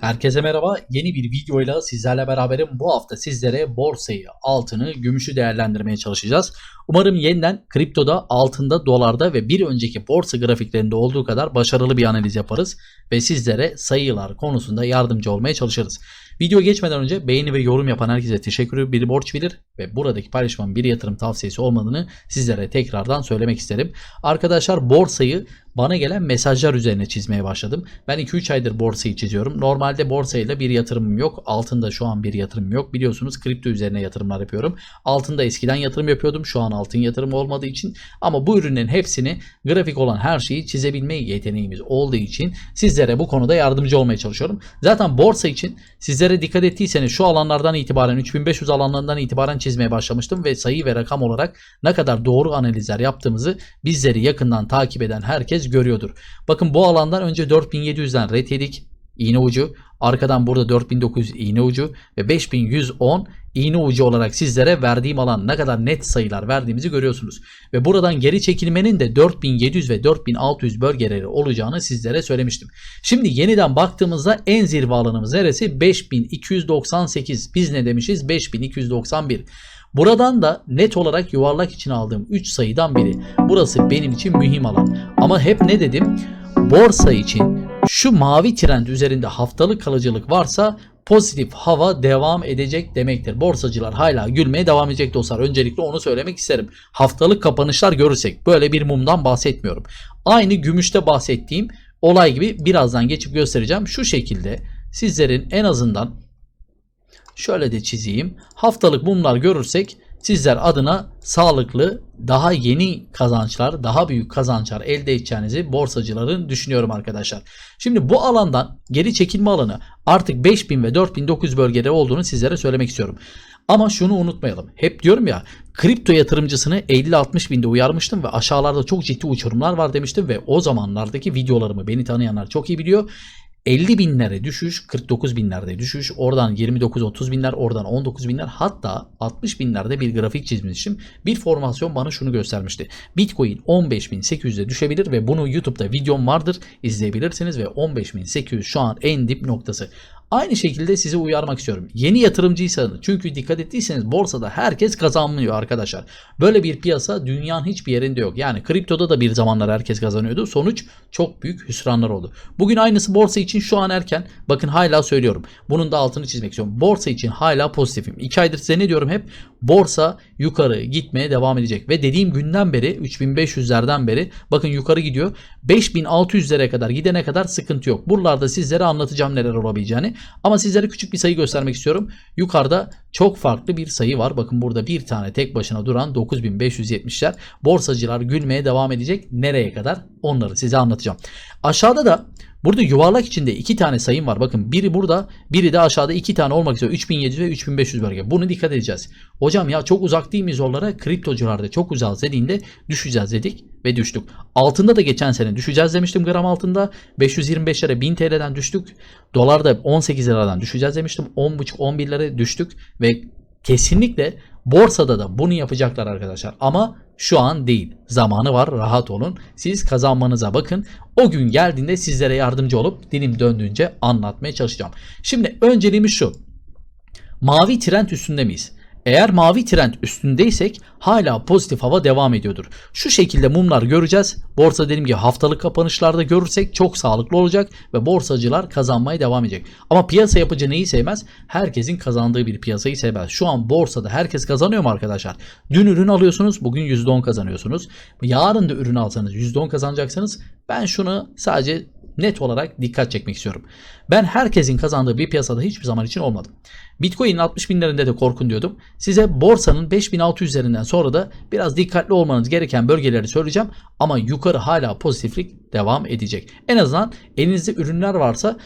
Herkese merhaba. Yeni bir videoyla sizlerle beraberim. Bu hafta sizlere borsayı, altını, gümüşü değerlendirmeye çalışacağız. Umarım yeniden kriptoda, altında, dolarda ve bir önceki borsa grafiklerinde olduğu kadar başarılı bir analiz yaparız ve sizlere sayılar konusunda yardımcı olmaya çalışırız. Video geçmeden önce beğeni ve yorum yapan herkese teşekkür. Bir borç bilir ve buradaki paylaşımın bir yatırım tavsiyesi olmadığını sizlere tekrardan söylemek isterim. Arkadaşlar borsayı bana gelen mesajlar üzerine çizmeye başladım. Ben 2-3 aydır borsayı çiziyorum. Normalde borsayla bir yatırımım yok. Altında şu an bir yatırımım yok. Biliyorsunuz kripto üzerine yatırımlar yapıyorum. Altında eskiden yatırım yapıyordum. Şu an altın yatırımı olmadığı için. Ama bu ürünlerin hepsini grafik olan her şeyi çizebilme yeteneğimiz olduğu için sizlere bu konuda yardımcı olmaya çalışıyorum. Zaten borsa için sizlere dikkat ettiyseniz şu alanlardan itibaren 3500 alanlarından itibaren çizmeye başlamıştım ve sayı ve rakam olarak ne kadar doğru analizler yaptığımızı bizleri yakından takip eden herkes görüyordur. Bakın bu alandan önce 4700'den ret yedik iğne ucu. Arkadan burada 4900 iğne ucu ve 5110 iğne ucu olarak sizlere verdiğim alan ne kadar net sayılar verdiğimizi görüyorsunuz. Ve buradan geri çekilmenin de 4700 ve 4600 bölgeleri olacağını sizlere söylemiştim. Şimdi yeniden baktığımızda en zirve alanımız neresi? 5298. Biz ne demişiz? 5291. Buradan da net olarak yuvarlak için aldığım 3 sayıdan biri. Burası benim için mühim alan. Ama hep ne dedim? Borsa için şu mavi trend üzerinde haftalık kalıcılık varsa pozitif hava devam edecek demektir. Borsacılar hala gülmeye devam edecek dostlar. Öncelikle onu söylemek isterim. Haftalık kapanışlar görürsek böyle bir mumdan bahsetmiyorum. Aynı gümüşte bahsettiğim olay gibi birazdan geçip göstereceğim. Şu şekilde sizlerin en azından şöyle de çizeyim. Haftalık mumlar görürsek sizler adına sağlıklı, daha yeni kazançlar, daha büyük kazançlar elde edeceğinizi borsacıların düşünüyorum arkadaşlar. Şimdi bu alandan geri çekilme alanı artık 5000 ve 4900 bölgede olduğunu sizlere söylemek istiyorum. Ama şunu unutmayalım. Hep diyorum ya kripto yatırımcısını 50-60 binde uyarmıştım ve aşağılarda çok ciddi uçurumlar var demiştim ve o zamanlardaki videolarımı beni tanıyanlar çok iyi biliyor. 50 binlere düşüş, 49 binlerde düşüş, oradan 29-30 binler, oradan 19 binler hatta 60 binlerde bir grafik çizmişim. Bir formasyon bana şunu göstermişti. Bitcoin 15.800'e düşebilir ve bunu YouTube'da videom vardır izleyebilirsiniz ve 15.800 şu an en dip noktası. Aynı şekilde sizi uyarmak istiyorum. Yeni yatırımcıysanız çünkü dikkat ettiyseniz borsada herkes kazanmıyor arkadaşlar. Böyle bir piyasa dünyanın hiçbir yerinde yok. Yani kriptoda da bir zamanlar herkes kazanıyordu. Sonuç çok büyük hüsranlar oldu. Bugün aynısı borsa için şu an erken. Bakın hala söylüyorum. Bunun da altını çizmek istiyorum. Borsa için hala pozitifim. 2 aydır size ne diyorum hep? Borsa yukarı gitmeye devam edecek. Ve dediğim günden beri 3500'lerden beri bakın yukarı gidiyor. 5600'lere kadar gidene kadar sıkıntı yok. Buralarda sizlere anlatacağım neler olabileceğini. Ama sizlere küçük bir sayı göstermek istiyorum. Yukarıda çok farklı bir sayı var. Bakın burada bir tane tek başına duran 9570'ler. Borsacılar gülmeye devam edecek. Nereye kadar? Onları size anlatacağım. Aşağıda da Burada yuvarlak içinde iki tane sayım var. Bakın biri burada, biri de aşağıda iki tane olmak üzere 3700 ve 3500 bölge. Bunu dikkat edeceğiz. Hocam ya çok uzak değil miyiz oralara? Kriptocularda çok uzağız dediğinde düşeceğiz dedik ve düştük. Altında da geçen sene düşeceğiz demiştim gram altında. 525'lere 1000 TL'den düştük. Dolarda 18 liradan düşeceğiz demiştim. 10.5-11 lira düştük ve kesinlikle borsada da bunu yapacaklar arkadaşlar. Ama şu an değil. Zamanı var. Rahat olun. Siz kazanmanıza bakın. O gün geldiğinde sizlere yardımcı olup dilim döndüğünce anlatmaya çalışacağım. Şimdi önceliğimiz şu. Mavi trend üstünde miyiz? Eğer mavi trend üstündeysek hala pozitif hava devam ediyordur. Şu şekilde mumlar göreceğiz. Borsa dediğim gibi haftalık kapanışlarda görürsek çok sağlıklı olacak ve borsacılar kazanmaya devam edecek. Ama piyasa yapıcı neyi sevmez? Herkesin kazandığı bir piyasayı sevmez. Şu an borsada herkes kazanıyor mu arkadaşlar? Dün ürün alıyorsunuz bugün %10 kazanıyorsunuz. Yarın da ürün alsanız %10 kazanacaksınız. Ben şunu sadece net olarak dikkat çekmek istiyorum. Ben herkesin kazandığı bir piyasada hiçbir zaman için olmadım. Bitcoin'in 60 binlerinde de korkun diyordum. Size borsanın 5600 üzerinden sonra da biraz dikkatli olmanız gereken bölgeleri söyleyeceğim. Ama yukarı hala pozitiflik devam edecek. En azından elinizde ürünler varsa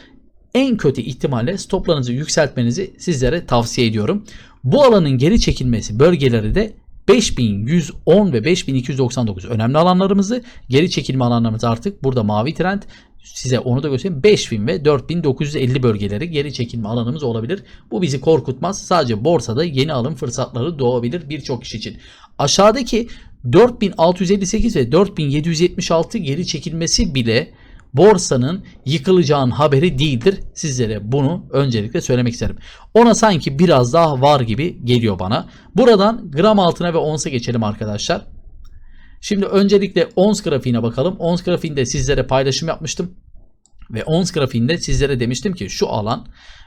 en kötü ihtimalle stoplarınızı yükseltmenizi sizlere tavsiye ediyorum. Bu alanın geri çekilmesi bölgeleri de 5110 ve 5299 önemli alanlarımızı geri çekilme alanlarımız artık burada mavi trend size onu da göstereyim 5000 ve 4950 bölgeleri geri çekilme alanımız olabilir. Bu bizi korkutmaz. Sadece borsada yeni alım fırsatları doğabilir birçok kişi için. Aşağıdaki 4658 ve 4776 geri çekilmesi bile borsanın yıkılacağın haberi değildir. Sizlere bunu öncelikle söylemek isterim. Ona sanki biraz daha var gibi geliyor bana. Buradan gram altına ve onsa geçelim arkadaşlar. Şimdi öncelikle ons grafiğine bakalım. Ons grafiğinde sizlere paylaşım yapmıştım. Ve ons grafiğinde sizlere demiştim ki şu alan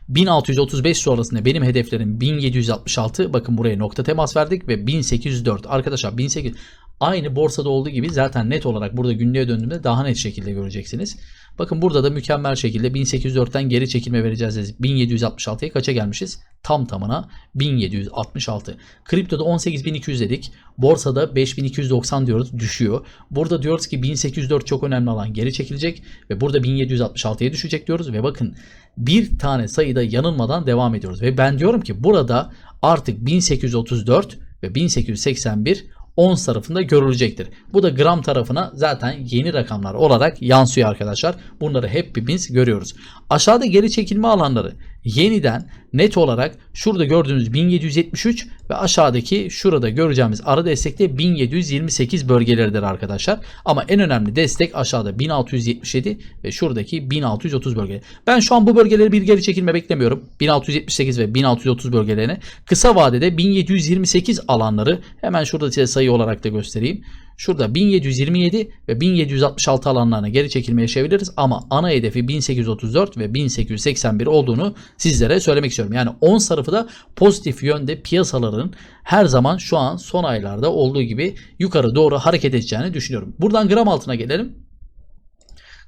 1635 sonrasında benim hedeflerim 1766. Bakın buraya nokta temas verdik ve 1804. Arkadaşlar 1800 aynı borsada olduğu gibi zaten net olarak burada günlüğe döndüğümde daha net şekilde göreceksiniz. Bakın burada da mükemmel şekilde 1804'ten geri çekilme vereceğiz. dedik. 1766'ya kaça gelmişiz? Tam tamına 1766. Kriptoda 18200 dedik. Borsada 5290 diyoruz düşüyor. Burada diyoruz ki 1804 çok önemli alan geri çekilecek ve burada 1766'ya düşecek diyoruz ve bakın bir tane sayıda yanılmadan devam ediyoruz. Ve ben diyorum ki burada artık 1834 ve 1881 ons tarafında görülecektir. Bu da gram tarafına zaten yeni rakamlar olarak yansıyor arkadaşlar. Bunları hepimiz görüyoruz. Aşağıda geri çekilme alanları yeniden net olarak şurada gördüğünüz 1773 ve aşağıdaki şurada göreceğimiz ara destekte 1728 bölgeleridir arkadaşlar. Ama en önemli destek aşağıda 1677 ve şuradaki 1630 bölge. Ben şu an bu bölgeleri bir geri çekilme beklemiyorum. 1678 ve 1630 bölgelerine. Kısa vadede 1728 alanları hemen şurada size sayı olarak da göstereyim. Şurada 1727 ve 1766 alanlarına geri çekilme yaşayabiliriz ama ana hedefi 1834 ve 1881 olduğunu sizlere söylemek istiyorum. Yani 10 tarafı da pozitif yönde piyasaların her zaman şu an son aylarda olduğu gibi yukarı doğru hareket edeceğini düşünüyorum. Buradan gram altına gelelim.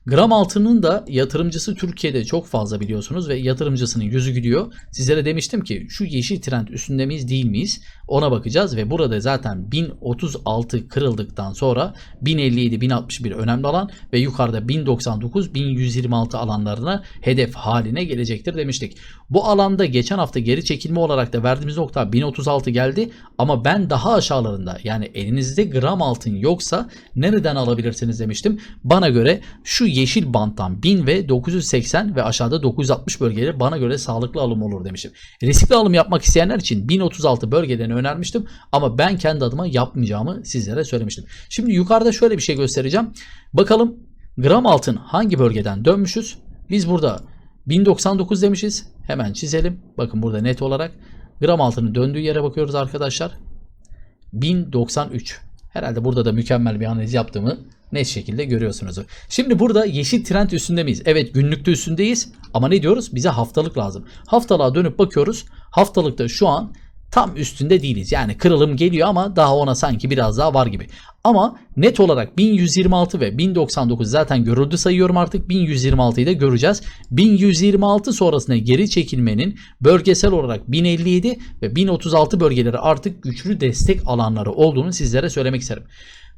Gram altının da yatırımcısı Türkiye'de çok fazla biliyorsunuz ve yatırımcısının yüzü gülüyor. Sizlere demiştim ki şu yeşil trend üstünde miyiz değil miyiz ona bakacağız ve burada zaten 1036 kırıldıktan sonra 1057 1061 önemli alan ve yukarıda 1099 1126 alanlarına hedef haline gelecektir demiştik. Bu alanda geçen hafta geri çekilme olarak da verdiğimiz nokta 1036 geldi ama ben daha aşağılarında yani elinizde gram altın yoksa nereden alabilirsiniz demiştim. Bana göre şu yeşil banttan 1000 ve 980 ve aşağıda 960 bölgeleri bana göre sağlıklı alım olur demiştim. Riskli alım yapmak isteyenler için 1036 bölgelerini önermiştim ama ben kendi adıma yapmayacağımı sizlere söylemiştim. Şimdi yukarıda şöyle bir şey göstereceğim. Bakalım gram altın hangi bölgeden dönmüşüz? Biz burada 1099 demişiz. Hemen çizelim. Bakın burada net olarak gram altının döndüğü yere bakıyoruz arkadaşlar. 1093. Herhalde burada da mükemmel bir analiz yaptığımı net şekilde görüyorsunuz. Şimdi burada yeşil trend üstünde miyiz? Evet günlükte üstündeyiz ama ne diyoruz? Bize haftalık lazım. Haftalığa dönüp bakıyoruz. Haftalıkta şu an tam üstünde değiliz. Yani kırılım geliyor ama daha ona sanki biraz daha var gibi. Ama net olarak 1126 ve 1099 zaten görüldü sayıyorum artık. 1126'yı da göreceğiz. 1126 sonrasında geri çekilmenin bölgesel olarak 1057 ve 1036 bölgeleri artık güçlü destek alanları olduğunu sizlere söylemek isterim.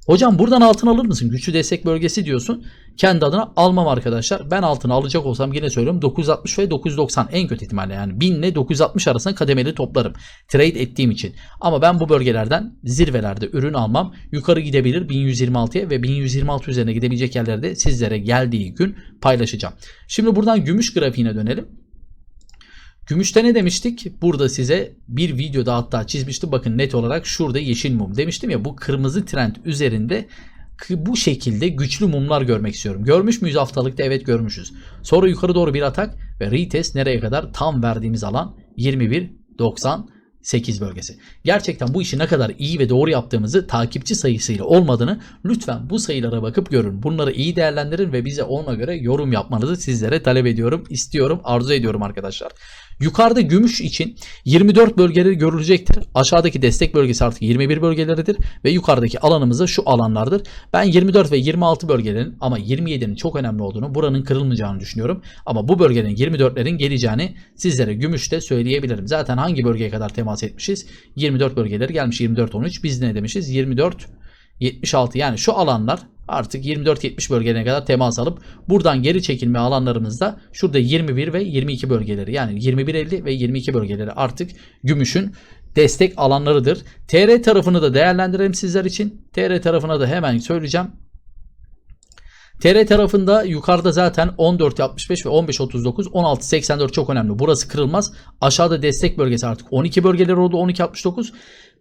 Hocam buradan altın alır mısın? Güçlü destek bölgesi diyorsun. Kendi adına almam arkadaşlar. Ben altını alacak olsam yine söylüyorum 960 ve 990 en kötü ihtimalle yani 1000 ile 960 arasında kademeli toplarım. Trade ettiğim için. Ama ben bu bölgelerden zirvelerde ürün almam. Yukarı gidebilir 1126'ya ve 1126 üzerine gidebilecek yerlerde sizlere geldiği gün paylaşacağım. Şimdi buradan gümüş grafiğine dönelim. Gümüşte ne demiştik? Burada size bir videoda hatta çizmiştim. Bakın net olarak şurada yeşil mum demiştim ya bu kırmızı trend üzerinde bu şekilde güçlü mumlar görmek istiyorum. Görmüş müyüz haftalıkta? Evet görmüşüz. Sonra yukarı doğru bir atak ve retest nereye kadar? Tam verdiğimiz alan 21.90 8 bölgesi. Gerçekten bu işi ne kadar iyi ve doğru yaptığımızı takipçi sayısıyla olmadığını lütfen bu sayılara bakıp görün. Bunları iyi değerlendirin ve bize ona göre yorum yapmanızı sizlere talep ediyorum, istiyorum, arzu ediyorum arkadaşlar. Yukarıda gümüş için 24 bölgeleri görülecektir. Aşağıdaki destek bölgesi artık 21 bölgeleridir ve yukarıdaki alanımız da şu alanlardır. Ben 24 ve 26 bölgelerin ama 27'nin çok önemli olduğunu, buranın kırılmayacağını düşünüyorum. Ama bu bölgenin 24'lerin geleceğini sizlere gümüşte söyleyebilirim. Zaten hangi bölgeye kadar temas etmişiz? 24 bölgeleri gelmiş 24 13. Biz ne demişiz? 24 76 yani şu alanlar artık 24-70 bölgelerine kadar temas alıp buradan geri çekilme alanlarımızda şurada 21 ve 22 bölgeleri yani 21-50 ve 22 bölgeleri artık gümüşün destek alanlarıdır. TR tarafını da değerlendirelim sizler için. TR tarafına da hemen söyleyeceğim. TR tarafında yukarıda zaten 14.65 ve 15.39, 16.84 çok önemli. Burası kırılmaz. Aşağıda destek bölgesi artık 12 bölgeler oldu 12.69.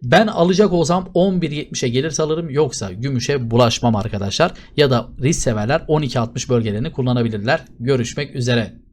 Ben alacak olsam 11.70'e gelirse alırım yoksa gümüşe bulaşmam arkadaşlar. Ya da risk severler 12.60 bölgelerini kullanabilirler. Görüşmek üzere.